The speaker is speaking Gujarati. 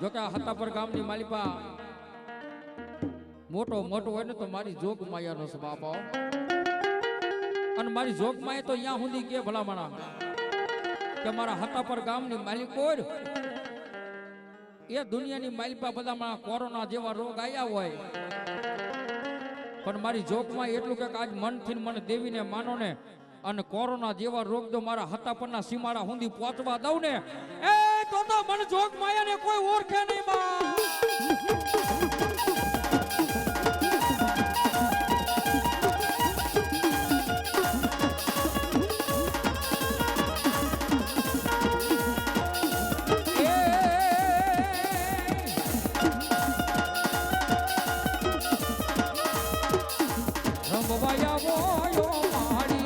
જો કે આ હતાપર ગામની માલિપા મોટો મોટો હોય ને તો મારી જોગ માયાનો છે બાપા અને મારી જોગ માયા તો અહીંયા સુધી કે ભલામણા. કે મારા હતાપર ગામની માલિકો એ દુનિયાની માલિપા બધા મારા કોરોના જેવા રોગ આવ્યા હોય. પણ મારી જોગમાં એટલું કે આજ મનથી મને દેવીને માનો ને, અને કોરોના જેવા રોગ જો મારા હતા પરના સીમાડા સુધી પહોંચવા દઉં ને, એ તો તો જોગ માયા ને કોઈ ઓળખે નહીં રમવાયા વોયો માડી